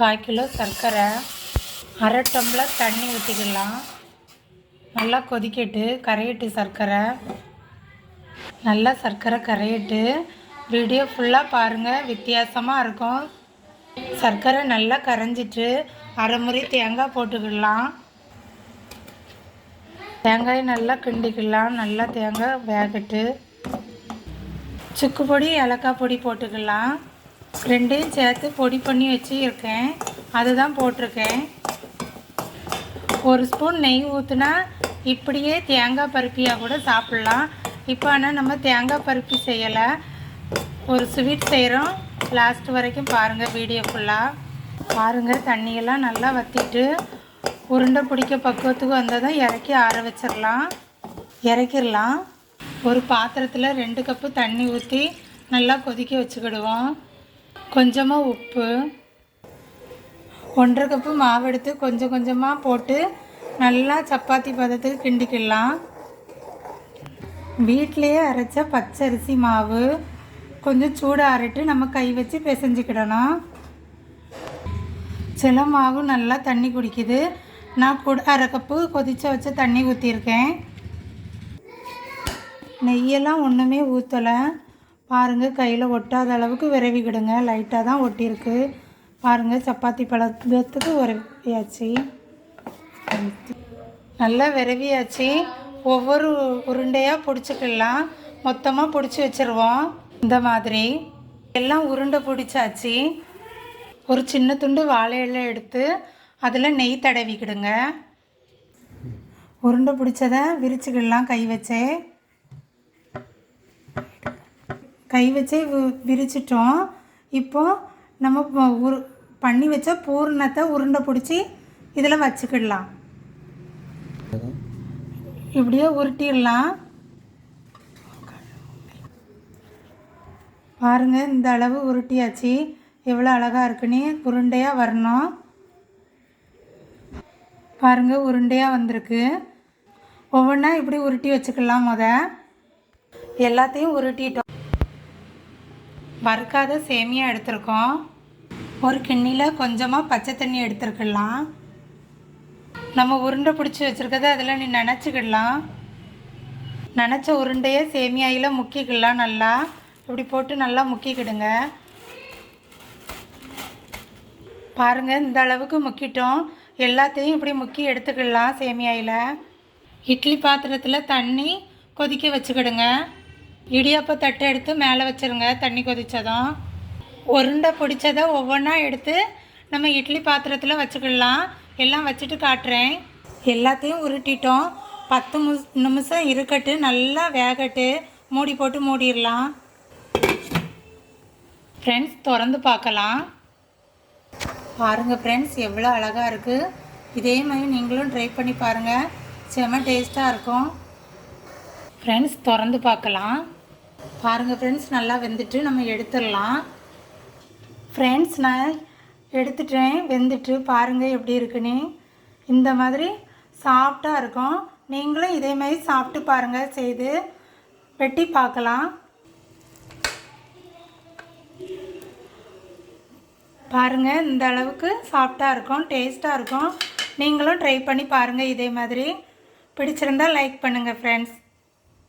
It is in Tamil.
கால் கிலோ சர்க்கரை அரை டம்ளர் தண்ணி ஊற்றிக்கலாம் நல்லா கொதிக்கட்டு கரையட்டு சர்க்கரை. நல்லா சர்க்கரை கரையட்டு. வீடியோ ஃபுல்லாக பாருங்கள் வித்தியாசமாக இருக்கும். சர்க்கரை நல்லா கரைஞ்சிட்டு அரை முறை தேங்காய் போட்டுக்கலாம் தேங்காய் நல்லா கிண்டிக்கலாம் நல்லா தேங்காய் வேகட்டு. சுக்கு பொடி ஏலக்காய் பொடி போட்டுக்கலாம். ரெண்டையும் சேர்த்து பொடி பண்ணி வச்சுருக்கேன். அதுதான் போட்டிருக்கேன். ஒரு ஸ்பூன் நெய் ஊற்றுனா இப்படியே தேங்காய் பருப்பியாக கூட சாப்பிட்லாம். இப்போ ஆனால் நம்ம தேங்காய் பருப்பி செய்யலை. ஒரு ஸ்வீட் செய்கிறோம் லாஸ்ட் வரைக்கும் பாருங்கள் வீடியோ ஃபுல்லாக பாருங்கள் தண்ணியெல்லாம் நல்லா வற்றிட்டு உருண்டை பிடிக்க பக்குவத்துக்கு வந்தால் தான் இறக்கி ஆற வச்சிடலாம் இறக்கிடலாம் ஒரு பாத்திரத்தில் ரெண்டு கப்பு தண்ணி ஊற்றி நல்லா கொதிக்க வச்சுக்கிடுவோம். கொஞ்சமாக உப்பு. ஒன்றரை கப்பு மாவு எடுத்து கொஞ்சம் கொஞ்சமாக போட்டு நல்லா சப்பாத்தி பதத்துக்கு கிண்டிக்கலாம். வீட்டிலையே அரைச்ச பச்சரிசி மாவு கொஞ்சம் சூடாறிட்டு நம்ம கை வச்சு பிசைஞ்சிக்கிடணும். சில மாவு நல்லா தண்ணி குடிக்குது. நான் கூட அரை கப்பு கொதிச்ச வச்ச தண்ணி ஊற்றிருக்கேன் நெய்யெல்லாம் ஒன்றுமே ஊற்றலை பாருங்கள் கையில் ஒட்டாத அளவுக்கு விரவிக்கிடுங்க லைட்டாக தான் ஒட்டியிருக்கு. பாருங்கள் சப்பாத்தி பழத்துக்கு விரவியாச்சு நல்லா விரவியாச்சு. ஒவ்வொரு உருண்டையாக பிடிச்சிக்கலாம். மொத்தமாக பிடிச்சி வச்சுருவோம். இந்த மாதிரி. எல்லாம் உருண்டை பிடிச்சாச்சு. ஒரு சின்ன துண்டு வாழை எடுத்து அதில் நெய் தடவிக்கிடுங்க. உருண்டை பிடிச்சதை விரிச்சுக்கிடலாம் கை வச்சே. கை வச்சே வி- விரிச்சிட்டோம். இப்போ நம்ம உரு பண்ணி வச்ச பூர்ணத்தை உருண்டை பிடிச்சி இதில் வச்சுக்கிடலாம். இப்படியே உருட்டிடலாம். பாருங்க இந்த அளவு உருட்டியாச்சு. எவ்வளோ அழகாக இருக்குன்னு உருண்டையாக வரணும். பாருங்க உருண்டையாக வந்திருக்கு. ஒவ்வொன்றா இப்படி உருட்டி வச்சுக்கலாம் முத. எல்லாத்தையும் உருட்டிட்டோம். வறுக்காத சேமியா எடுத்திருக்கோம். ஒரு கிண்ணியில் கொஞ்சமாக பச்சை தண்ணி எடுத்துருக்கலாம். நம்ம உருண்டை பிடிச்சி வச்சுருக்கத அதில் நீ நினச்சிக்கிடலாம். நினச்ச உருண்டையை சேமியாயில் முக்கிக்கலாம் நல்லா. இப்படி போட்டு நல்லா முக்கிக்கிடுங்க. பாருங்கள் இந்த அளவுக்கு முக்கிட்டோம். எல்லாத்தையும் இப்படி முக்கி எடுத்துக்கிடலாம் சேமியாயில். இட்லி பாத்திரத்தில் தண்ணி கொதிக்க வச்சுக்கிடுங்க. இடியாப்ப தட்டை எடுத்து மேலே வச்சுருங்க தண்ணி கொதித்ததும் உருண்டை பிடிச்சதை ஒவ்வொன்றா எடுத்து நம்ம இட்லி பாத்திரத்தில் வச்சுக்கிடலாம். எல்லாம் வச்சுட்டு காட்டுறேன். எல்லாத்தையும் உருட்டிட்டோம். பத்து முஸ் நிமிஷம் இருக்கட்டு நல்லா வேகட்டு. மூடி போட்டு மூடிடலாம். ஃப்ரெண்ட்ஸ் திறந்து பார்க்கலாம். பாருங்கள் ஃப்ரெண்ட்ஸ் எவ்வளோ அழகாக இருக்குது இதே மாதிரி நீங்களும் ட்ரை பண்ணி பாருங்கள் செம டேஸ்ட்டாக இருக்கும். ஃப்ரெண்ட்ஸ் திறந்து பார்க்கலாம். பாருங்கள் ஃப்ரெண்ட்ஸ் நல்லா வெந்துட்டு நம்ம எடுத்துடலாம். ஃப்ரெண்ட்ஸ் நான் எடுத்துட்டேன் வெந்துட்டு பாருங்கள் எப்படி இருக்குன்னு. இந்த மாதிரி சாஃப்டாக இருக்கும். நீங்களும் இதே மாதிரி சாப்பிட்டு பாருங்கள் செய்து வெட்டி பார்க்கலாம். பாருங்கள் இந்த அளவுக்கு சாஃப்டாக இருக்கும் டேஸ்ட்டாக இருக்கும். நீங்களும் ட்ரை பண்ணி பாருங்கள் இதே மாதிரி. பிடிச்சிருந்தா லைக் பண்ணுங்கள் ஃப்ரெண்ட்ஸ்